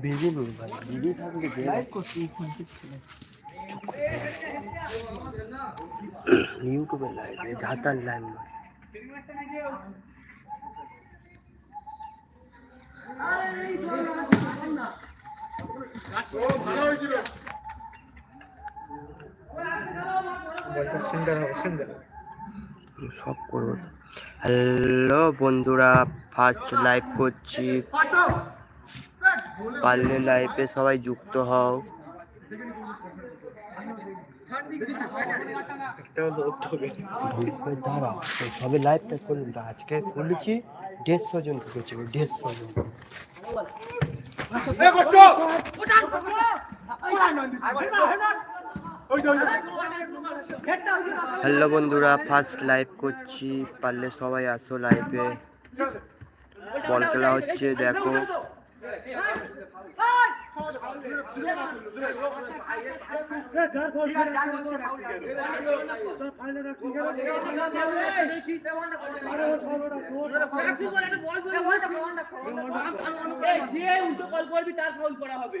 Busy নই ভাই busy থাকলে লাইভ করছি ইউটিউবে লাইভ ঝাতার লাইভ নয় সিঙ্গার সিঙ্গার সব করব। হ্যালো বন্ধুরা ফার্স্ট লাইভ করছি। পারলে লাইভে সবাই যুক্ত হও। সবে লাইভটা করলাম। তো আজকে খুলেছি দেড়শো জন ঢুকেছে দেড়শো জন। হ্যালো বন্ধুরা ফার্স্ট লাইভ করছি। পারলে সবাই আসো লাইভে বল খেলা হচ্ছে, দেখো। উল্টো কল করবি, তার ফাউল করা হবে।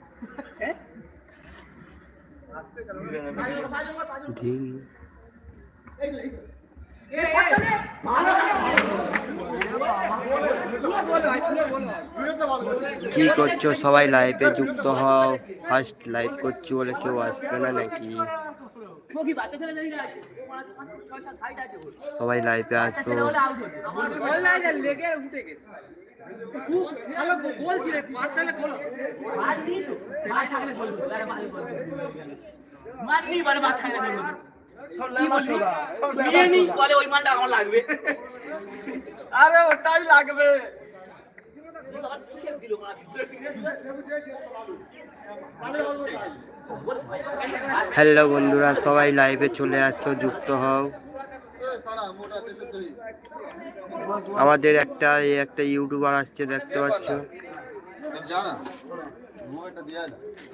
কি করছ? সবাই লাইভে যুক্ত হও। ফার্স্ট লাইভ করছি বলে কেউ আসবে না নাকি? কি বাচ্চা ছেলে জানি না ছয় সাত হাইট আছে ওর। সবাই লাইভে আসো মার আরে ওটাই লাগবে? হ্যালো বন্ধুরা সবাই লাইভে চলে আসছো যুক্ত হও আমাদের একটা একটা ইউটিউবার আসছে, দেখতে পাচ্ছ?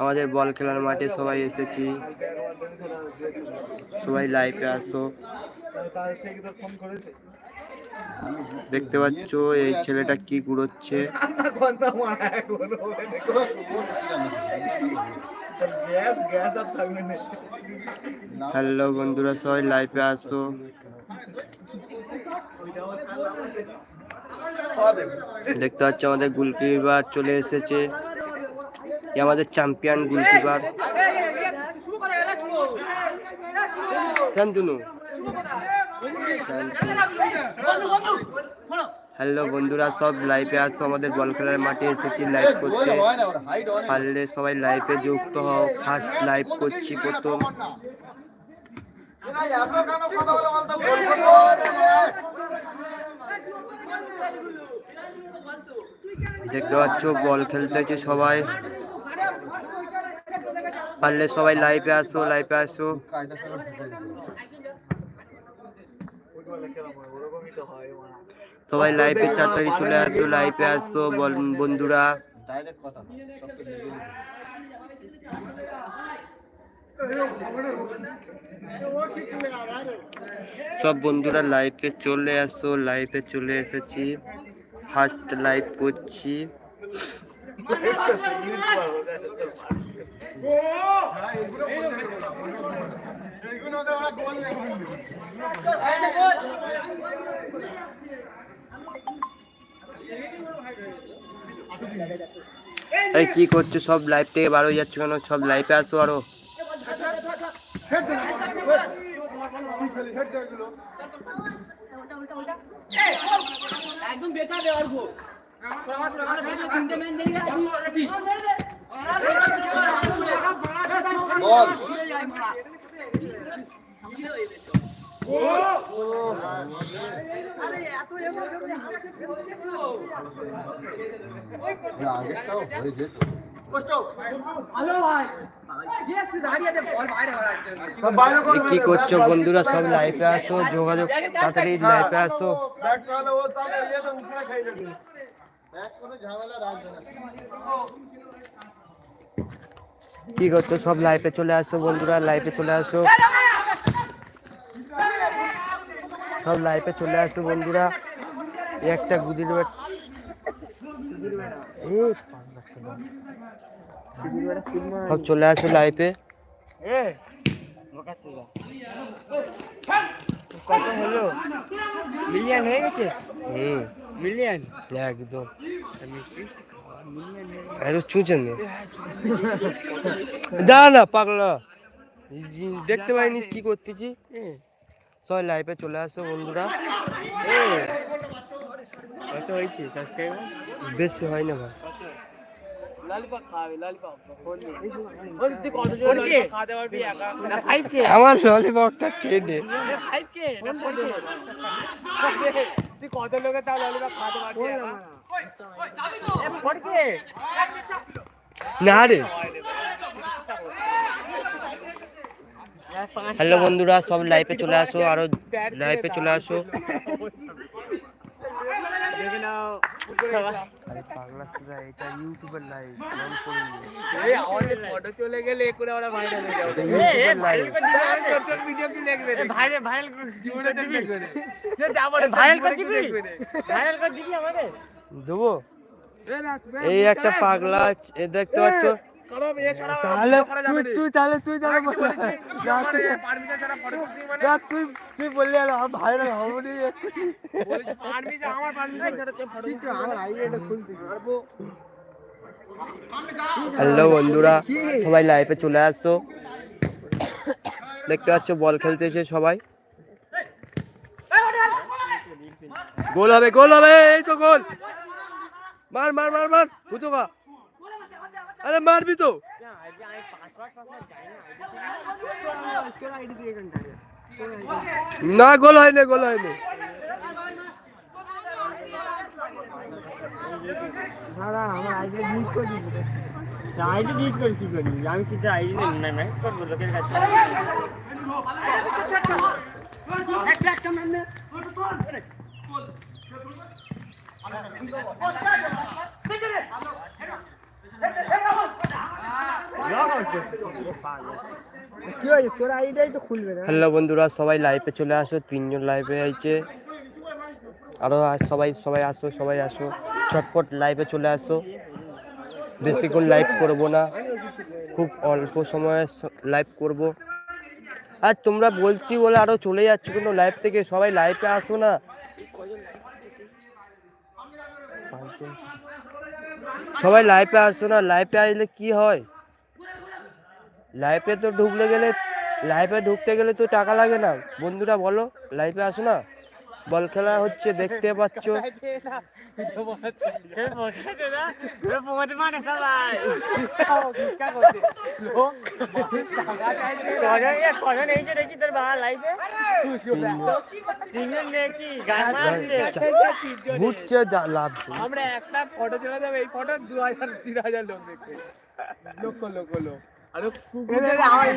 আমাদের বল খেলার মাঠে সবাই এসেছি। সবাই লাইভে আসো। দেখতে পাচ্ছ, এই ছেলেটা কি ঘুরোচ্ছে? গ্যাস গ্যাস আর থাকবে না হ্যালো বন্ধুরা, সবাই লাইভে আসো। দেখতে পাচ্ছ আমাদের গোলকিপার চলে এসেছে। আমাদের চ্যাম্পিয়ন গোলকিপার। হ্যালো বন্ধুরা, সব লাইভে আসো। আমাদের বল খেলার মাঠে এসেছি লাইভ করতে। পারলে সবাই লাইভে যুক্ত হও। ফার্স্ট লাইভ করছি প্রথম। দেখতে পাচ্ছ বল খেলতেছে সবাই। পারলে সবাই লাইভে আসো লাইভে আসো। সবাই লাইভে তাড়াতাড়ি চলে আসো লাইভে আসো বল- বন্ধুরা। সব বন্ধুরা লাইভে চলে আসো লাইভে চলে এসেছি। ফার্স্ট লাইভ করছি। কি করছ? সব লাইভ থেকে বার হয়ে যাচ্ছে কেন? সব লাইভে আসো আরও। একদম বেকার রে অর্ঘ বল সব বাইরে এ কি করছ বন্ধুরা, সব লাইভে আসো, যোগাযোগ তাড়াতাড়ি লাইভে আসো। কি করছ? সব লাইভে চলে আসো বন্ধুরা লাইভে চলে আসো। সব লাইফে চলে আসো বন্ধুরা। একটা গুদির ছেলে। সব চলে আসো লাইভে কত হলো মিলিয়ন হয়ে গেছে হুম। মিলিয়ন একদম। আরে চুচেন দা না পাগলা। দেখতে পাইনি কি করতেছি? সবাই লাইভে চলে আসো বন্ধুরা। কত হয়েছে সাবস্ক্রাইবার বেশি হয় না ভাই। আমার ললিপপটা খেয়ে নে। 5k না 4k তুই কত লোকের তাও ললিপপ খাওয়াতে পারবি না রে। হ্যালো বন্ধুরা সব লাইভে চলে আসো আরও লাইভে চলে আসো। দেখে নাও। দিবি করে দেবো। এই একটা পাগলা আছে, দেখতে পাচ্ছ? তাহলে তুই তুই তাহলে তুই তাহলে তুই পারমিশন ছাড়া ফটো তুলবি যা তুই তুই বললি আর ভাইরাল হব নি। পারমিশন আমার পারমিশন ছাড়া তুই ফটো আমার আইডিটা খুলতে পারব। হ্যালো বন্ধুরা সবাই লাইভে চলে আসছো দেখতে পাচ্ছ বল খেলতেছে সবাই। গোল হবে গোল হবে এই তো গোল। মার মার মার মার ভুতুকা আরে মারবি তো। না গোল হয়নি গোল হয়নি। আইডি ডিলিট করে কি করি আমি কিছু আইডি না না করব লোকের কাছে। হ্যালো বন্ধুরা, সবাই লাইভে চলে আসো, তিনজন লাইভে আইছে। আরও সবাই সবাই আসো সবাই আসো। ছটপট লাইভে চলে আসো। বেশিক্ষণ লাইভ করব না। খুব অল্প সময়ে লাইভ করব। আর তোমরা বলছি বলে আরও চলে যাচ্ছ কিন্তু লাইভ থেকে সবাই লাইভে আসো না। সবাই লাইফে আসো না, লাইফে আসলে কি হয়? লাইফে তো ঢুকলে গেলে, লাইফে ঢুকতে গেলে তো টাকা লাগে না। বন্ধুরা বলো, লাইফে আসো না? বল খেলা হচ্ছে দেখতে পাচ্ছ। ঘুরছে যা লাভ আমরা একটা ফটো চলে যাবে এই ফটো দু হাজার তিন হাজার লোক দেখবে। লক্ষ লক্ষ লোক। আরে কুকুরের আমার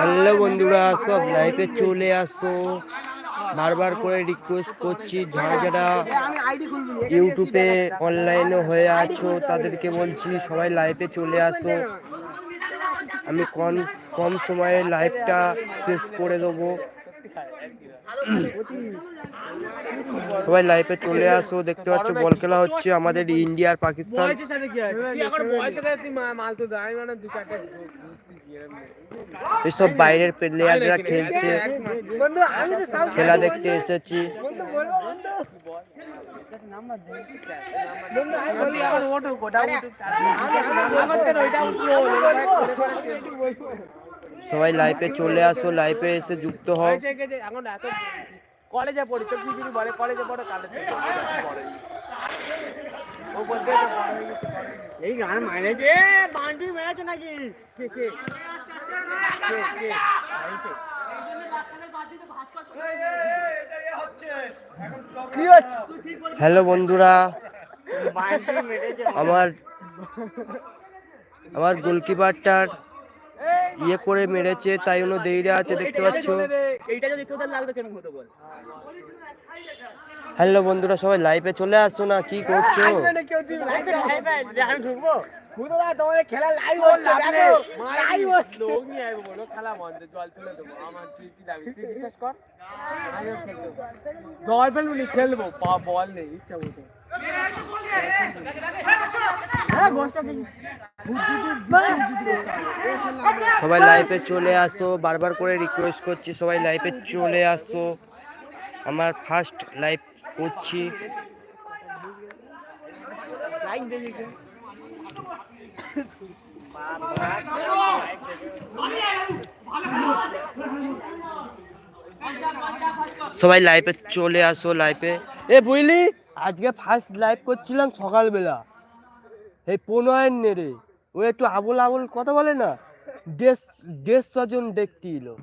হ্যালো বন্ধুরা, সব লাইফে চলে আসো। বারবার করে রিকোয়েস্ট করছি, যারা যারা ইউটিউবে অনলাইনে হয়ে আছো, তাদেরকে বলছি, সবাই লাইভে চলে আসো। আমি কম কম সময়ে লাইভটা শেষ করে দেবো। সবাই লাইভে চলে আসো দেখতে পাচ্ছ বল খেলা হচ্ছে আমাদের ইন্ডিয়া আর পাকিস্তান বয়সের সাথে কি আছে? তুই এখন বয়সের সাথে তুই মা- মাল তো দাঁড়াই মানে এসব বাইরের প্লেয়াররা খেলছে। সব খেলা দেখতে এসেছি। বন্ধু। সবাই লাইফে চলে আসো লাইফে এসে যুক্ত হও। এখন এত কলেজে পড়ি তো কি যদি বলে? কলেজে পড়ো তাহলে ও। এই গান মারেছে বান্টি মেরেছে নাকি? কে কে? কি হচ্ছে? হ্যালো বন্ধুরা। আমার আমার গোলকিপারটার ইয়ে করে মেরেছে, তাই জন্য দেরিয়া আছে, দেখতে পাচ্ছ হ্যালো বন্ধুরা, সবাই লাইভে চলে আসো না, কি করছ খেলব বল নেই, ইচ্ছা মতো? সবাই লাইফে চলে আসো, বারবার করে রিকোয়েস্ট করছি, সবাই লাইফে চলে আসো। আমার ফার্স্ট লাইভ করছি। সবাই লাইফে চলে আসো লাইফে এ বুঝলি আজকে ফার্স্ট লাইভ করছিলাম সকালবেলা। এই প্রণয়ের নেড়ে ও একটু আবল আবল কথা বলে না? দেশ দেশ স্বজন দেখতে এলো।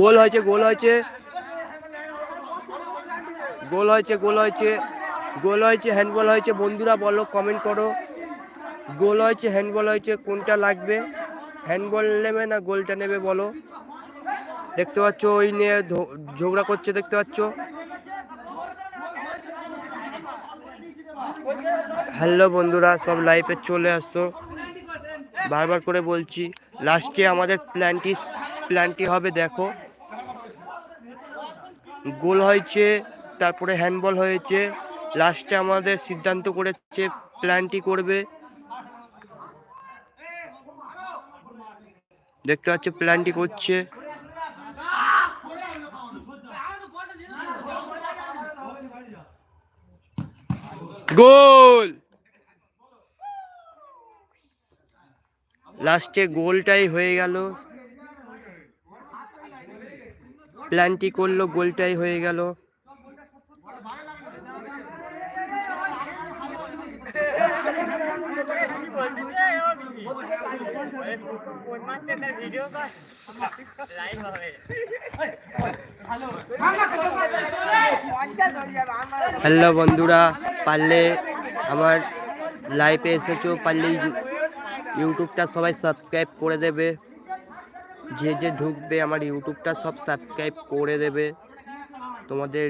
গোল হয়েছে গোল হয়েছে। গোল হয়েছে গোল হয়েছে। গোল হয়েছে হ্যান্ডবল হয়েছে। বন্ধুরা বলো কমেন্ট করো। গোল হয়েছে হ্যান্ডবল হয়েছে, কোনটা লাগবে? হ্যান্ডবল নেবে না, গোলটা নেবে বলো। দেখতে পাচ্ছ, ওই নিয়ে ঝগড়া করছে, দেখতে পাচ্ছ। হ্যালো বন্ধুরা, সব লাইভে চলে আসছো। বারবার করে বলছি লাস্টে আমাদের প্ল্যানটি প্ল্যানটি হবে, দেখো। গোল হয়েছে, তারপরে হ্যান্ডবল হয়েছে। লাস্টে আমাদের সিদ্ধান্ত করেছে প্ল্যানটি করবে। দেখতে পাচ্ছ প্ল্যানটি করছে। গোল লাস্টে গোলটাই হয়ে গেল প্ল্যানটি করল গোলটাই হয়ে গেল হ্যালো বন্ধুরা পারলে আমার লাইভে এসেছ পারলে ইউটিউবটা সবাই সাবস্ক্রাইব করে দেবে। যে যে ঢুকবে আমার ইউটিউবটা সব সাবস্ক্রাইব করে দেবে। তোমাদের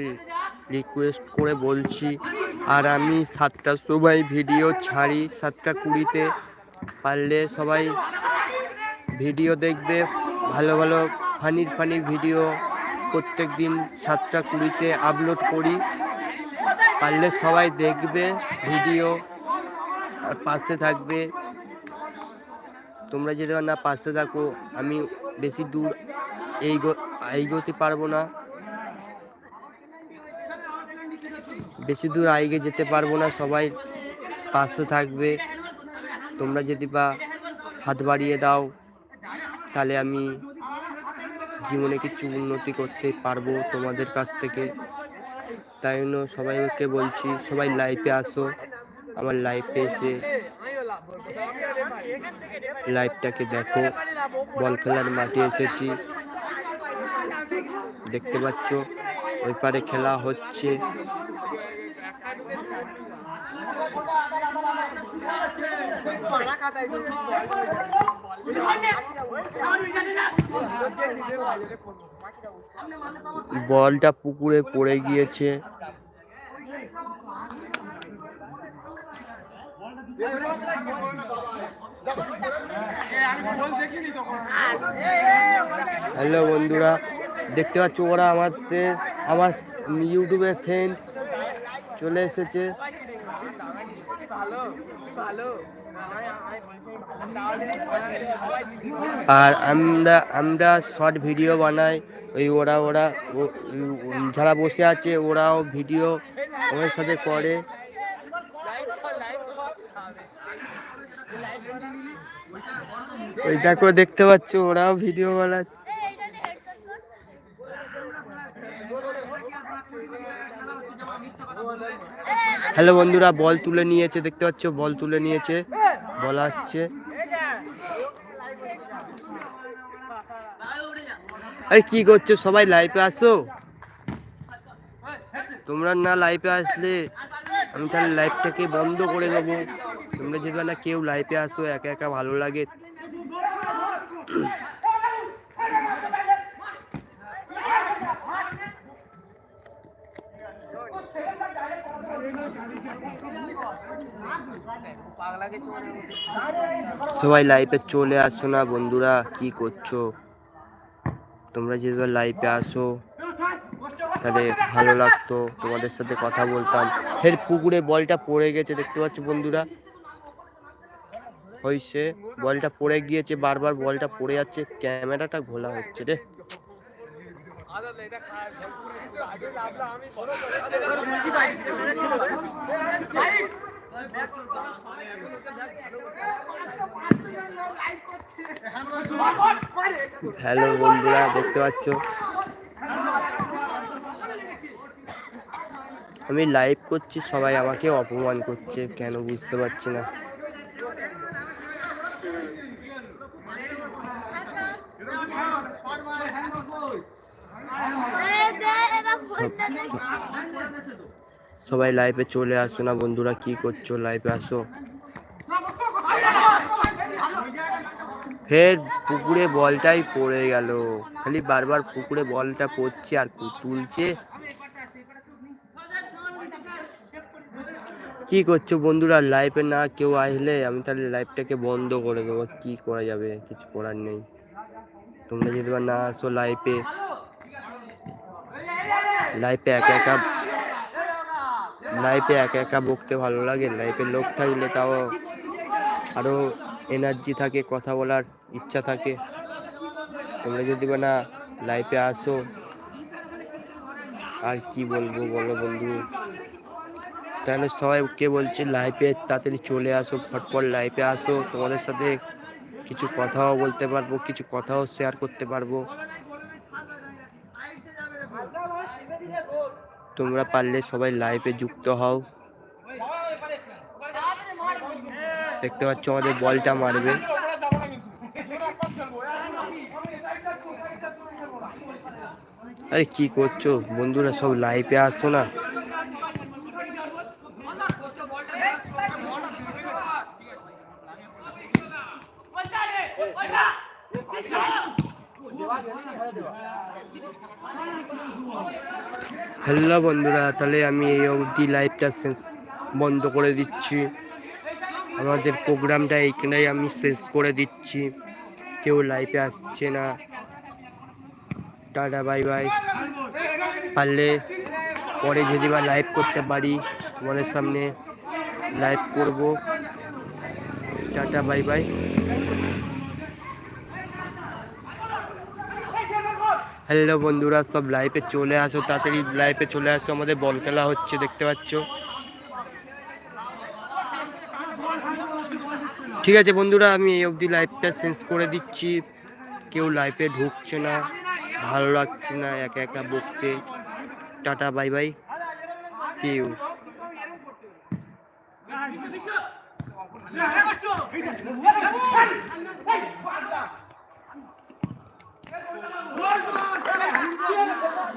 রিকোয়েস্ট করে বলছি আর আমি সাতটার সময় ভিডিও ছাড়ি সাতটা কুড়িতে। পারলে সবাই ভিডিও দেখবে, ভালো ভালো ফানির ফানি ভিডিও প্রত্যেক দিন সাতটা কুড়িতে আপলোড করি। পারলে সবাই দেখবে ভিডিও, আর পাশে থাকবে। তোমরা যদি না পাশে থাকো, আমি বেশি দূর এইগো এগোতে পারব না। বেশি দূর আইগে যেতে পারব না, সবাই পাশে থাকবে। তোমরা যদি বা হাত বাড়িয়ে দাও, তাহলে আমি জীবনে কিছু উন্নতি করতে পারব তোমাদের কাছ থেকে। তাই জন্য সবাইকে বলছি, সবাই লাইফে আসো, আমার লাইফে এসে লাইফটাকে দেখো। বল খেলার মাঠে এসেছি। দেখতে পাচ্ছ, ওই পারে খেলা হচ্ছে। বলটা পুকুরে পড়ে গিয়েছে। হ্যালো বন্ধুরা, দেখতে পাচ্ছ ওরা আমাদের, আমার ইউটিউবের ফ্রেন্ড চলে এসেছে। আর আমরা আমরা শর্ট ভিডিও বানাই, ওই ওরা ওরা যারা বসে আছে ওরাও ভিডিও ওদের সাথে করে। ওই দেখো, দেখতে পাচ্ছ ওরাও ভিডিও বানাচ্ছে। হ্যালো বন্ধুরা বল তুলে নিয়েছে, দেখতে পাচ্ছ? বল তুলে নিয়েছে বল আসছে। আরে কি করছ? সবাই লাইভে আসো। তোমরা না লাইভে আসলে আমি তাহলে লাইভটাকে বন্ধ করে দেবো। তোমরা যদি না কেউ লাইভে আসো, একা একা ভালো লাগে পাগলা কিছু মনে হয়। সবাই লাইভে চলে আসো না, বন্ধুরা, কি করছ? তোমরা যদি লাইভে আসো, তাহলে ভালো লাগতো তোমাদের সাথে কথা বলতাম। ফের পুকুরে বলটা পড়ে গেছে, দেখতে পাচ্ছ বন্ধুরা? হয়েছে বলটা পড়ে গিয়েছে, বারবার বলটা পড়ে যাচ্ছে, ক্যামেরাটা ঘোলা হচ্ছে রে। আমি হ্যালো বন্ধুরা, দেখতে পাচ্ছ? আমি লাইভ করছি, সবাই আমাকে অপমান করছে, কেন বুঝতে পারছি না। সবাই লাইভে চলে আসো না বন্ধুরা, কি করছ লাইভে আসো। ফের পুকুরে বলটাই পড়ে গেল। খালি বারবার পুকুরে বলটা পড়ছে আর তুলছে। কি করছ বন্ধুরা লাইভে না কেউ আসলে আমি তাহলে লাইফটাকে বন্ধ করে দেবো। কি করা যাবে? কিছু করার নেই। তোমরা যদি না আসো লাইভে লাইফে একা একা লাইফে একা একা বকতে ভালো লাগে লাইফে লোক থাকলে তাও আরও এনার্জি থাকে, কথা বলার ইচ্ছা থাকে। তোমরা যদি বা না লাইফে আসো, আর কি বলব বলো বন্ধু? তাহলে সবাইকে বলছি লাইফে তাড়াতাড়ি চলে আসো, ফটফট লাইফে আসো। তোমাদের সাথে কিছু কথাও বলতে পারব, কিছু কথাও শেয়ার করতে পারব। তোমরা পারলে সবাই লাইভে যুক্ত হও। দেখতে পাচ্ছ আমাদের বলটা মারবে। আরে কি করছ? বন্ধুরা সব লাইভে আসো না। হ্যালো বন্ধুরা, তাহলে আমি এই অবধি লাইভটা শেষ বন্ধ করে দিচ্ছি। আমাদের প্রোগ্রামটা এইখানেই আমি শেষ করে দিচ্ছি। কেউ লাইভে আসছে না। টাটা বাই বাই পারলে পরে যদি বা লাইভ করতে পারি, তোমাদের সামনে লাইভ করব। টাটা বাই বাই হ্যালো বন্ধুরা সব লাইভে চলে আসো তাড়াতাড়ি লাইভে চলে আসো আমাদের বল খেলা হচ্ছে দেখতে পাচ্ছ ঠিক আছে বন্ধুরা আমি এই অবধি লাইভটা চেঞ্জ করে দিচ্ছি কেউ লাইফে ঢুকছে না ভালো লাগছে না একা একা বকতে tata bye bye see you thank